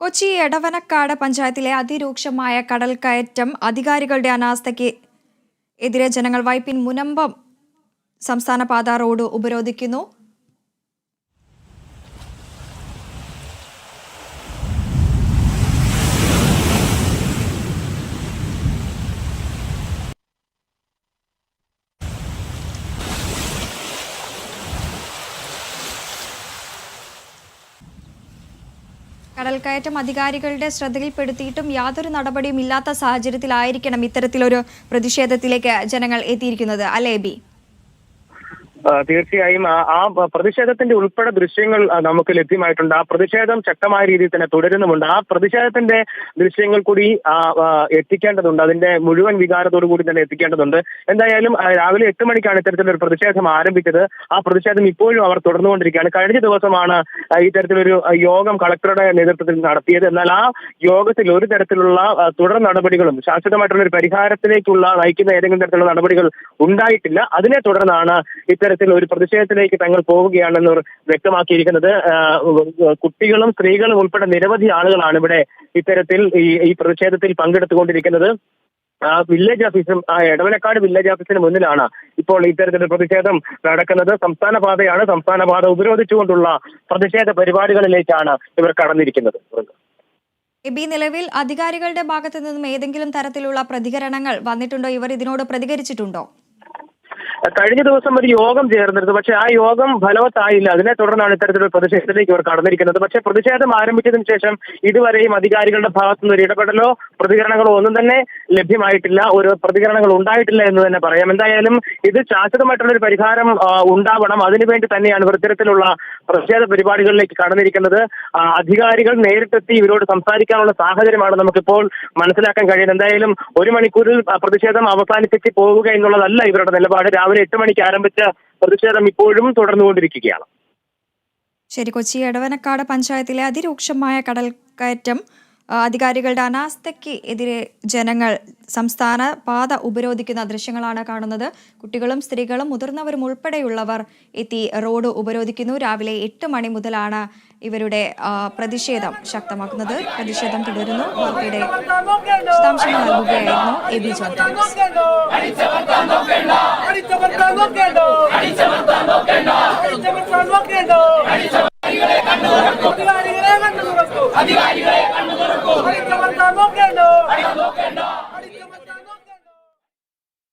കൊച്ചി എടവനക്കാട് പഞ്ചായത്തിലെ അതിരൂക്ഷമായ കടൽക്കയറ്റം അധികാരികളുടെ അനാസ്ഥയ്ക്ക് എതിരെ ജനങ്ങൾ വൈപ്പിൻ മുനമ്പം സംസ്ഥാന പാതാ റോഡ് ഉപരോധിക്കുന്നു. കടൽക്കയറ്റം അധികാരികളുടെ ശ്രദ്ധയിൽപ്പെടുത്തിയിട്ടും യാതൊരു നടപടിയും ഇല്ലാത്ത സാഹചര്യത്തിലായിരിക്കണം ഇത്തരത്തിലൊരു പ്രതിഷേധത്തിലേക്ക് ജനങ്ങൾ എത്തിയിരിക്കുന്നത്. അല്ലേ തീർച്ചയായും ആ- പ്രതിഷേധത്തിന്റെ ഉൾപ്പെടെ ദൃശ്യങ്ങൾ നമുക്ക് ലഭ്യമായിട്ടുണ്ട്. ആ പ്രതിഷേധം ശക്തമായ രീതിയിൽ തന്നെ തുടരുന്നുമുണ്ട്. ആ പ്രതിഷേധത്തിന്റെ ദൃശ്യങ്ങൾ കൂടി എത്തിക്കേണ്ടതുണ്ട്. അതിന്റെ മുഴുവൻ വികാരത്തോടു കൂടി തന്നെ എത്തിക്കേണ്ടതുണ്ട്. എന്തായാലും രാവിലെ എട്ട് മണിക്കാണ് ഇത്തരത്തിലൊരു പ്രതിഷേധം ആരംഭിച്ചത്. ആ പ്രതിഷേധം ഇപ്പോഴും അവർ തുടർന്നുകൊണ്ടിരിക്കുകയാണ്. കഴിഞ്ഞ ദിവസമാണ് ഇത്തരത്തിലൊരു യോഗം കളക്ടറുടെ നേതൃത്വത്തിൽ നടത്തിയത്. എന്നാൽ ആ യോഗത്തിൽ ഒരു തരത്തിലുള്ള തുടർ നടപടികളും ശാശ്വതമായിട്ടുള്ള ഒരു പരിഹാരത്തിലേക്കുള്ള നയിക്കുന്ന ഏതെങ്കിലും തരത്തിലുള്ള നടപടികൾ ഉണ്ടായിട്ടില്ല. അതിനെ തുടർന്നാണ് ഇത്തരത്തിൽ ഒരു പ്രതിഷേധത്തിലേക്ക് തങ്ങൾ പോവുകയാണെന്ന് വ്യക്തമാക്കിയിരിക്കുന്നത്. കുട്ടികളും സ്ത്രീകളും ഉൾപ്പെടെ നിരവധി ആളുകളാണ് ഇവിടെ ഇത്തരത്തിൽ ഈ പ്രതിഷേധത്തിൽ പങ്കെടുത്തുകൊണ്ടിരിക്കുന്നത്. വില്ലേജ് ഓഫീസും ആ എടവനക്കാട് വില്ലേജ് ഓഫീസിന് മുന്നിലാണ് ഇപ്പോൾ ഇത്തരത്തിലുള്ള പ്രതിഷേധം നടക്കുന്നത്. സംസ്ഥാന പാതയാണ്. സംസ്ഥാന പാത ഉപരോധിച്ചുകൊണ്ടുള്ള പ്രതിഷേധ പരിപാടികളിലേക്കാണ് ഇവർ കടന്നിരിക്കുന്നത്. എബി നിലവിൽ അധികാരികളുടെ ഭാഗത്തു നിന്നും ഏതെങ്കിലും തരത്തിലുള്ള പ്രതികരണങ്ങൾ വന്നിട്ടുണ്ടോ? ഇവർ ഇതിനോട് പ്രതികരിച്ചിട്ടുണ്ടോ? കഴിഞ്ഞ ദിവസം ഒരു യോഗം ചേർന്നിരുന്നു. പക്ഷെ ആ യോഗം ഫലവത്തായില്ല. അതിനെ തുടർന്നാണ് ഇത്തരത്തിലൊരു പ്രതിഷേധത്തിലേക്ക് ഇവർ കടന്നിരിക്കുന്നത് പക്ഷേ പ്രതിഷേധം ആരംഭിച്ചതിന് ശേഷം ഇതുവരെയും അധികാരികളുടെ ഭാഗത്തുനിന്ന് ഒരു ഇടപെടലോ പ്രതികരണങ്ങളോ ഒന്നും തന്നെ ലഭ്യമായിട്ടില്ല. ഒരു പ്രതികരണങ്ങൾ ഉണ്ടായിട്ടില്ല എന്ന് തന്നെ പറയാം. എന്തായാലും ഇത് ശാശ്വതമായിട്ടുള്ള ഒരു പരിഹാരം ഉണ്ടാവണം. അതിനുവേണ്ടി തന്നെയാണ് ഇവർ ഇത്തരത്തിലുള്ള പ്രതിഷേധ പരിപാടികളിലേക്ക് കടന്നിരിക്കുന്നത്. അധികാരികൾ നേരിട്ടെത്തി ഇവരോട് സംസാരിക്കാനുള്ള സാഹചര്യമാണ് നമുക്കിപ്പോൾ മനസ്സിലാക്കാൻ കഴിയുന്നത്. എന്തായാലും ഒരു മണിക്കൂറിൽ പ്രതിഷേധം അവസാനിപ്പിച്ച് പോവുക എന്നുള്ളതല്ല ഇവരുടെ നിലപാട്. രാവിലെ എട്ട് മണിക്ക് ആരംഭിച്ച പ്രതിഷേധം ഇപ്പോഴും തുടർന്നുകൊണ്ടിരിക്കുകയാണ്. ശരി കൊച്ചി എടവനക്കാട് പഞ്ചായത്തിലെ അതിരൂക്ഷമായ കടൽക്കയറ്റം കയറ്റം അധികാരികളുടെ അനാസ്ഥയ്ക്ക് എതിരെ ജനങ്ങൾ സംസ്ഥാന പാത ഉപരോധിക്കുന്ന ദൃശ്യങ്ങളാണ് കാണുന്നത്. കുട്ടികളും സ്ത്രീകളും മുതിർന്നവരും ഉൾപ്പെടെയുള്ളവർ എത്തി റോഡ് ഉപരോധിക്കുന്നു. രാവിലെ എട്ട് മണി മുതലാണ് ഇവരുടെ പ്രതിഷേധം ശക്തമാക്കുന്നത്. പ്രതിഷേധം തുടരുന്നു. വാർത്തയുടെ വിശദാംശങ്ങൾ നൽകുകയായിരുന്നു എ ബി ജോൺ അടിച്ചമർത്താൻ നോക്കേണ്ടോ? അടിച്ചമർത്താൻ നോക്കേണ്ടോ? അടിച്ചമർത്താൻ നോക്കേണ്ടോ അധികാരികളെ കണ്ടു അധികാരികളെ കണ്ടു തുറക്കൂ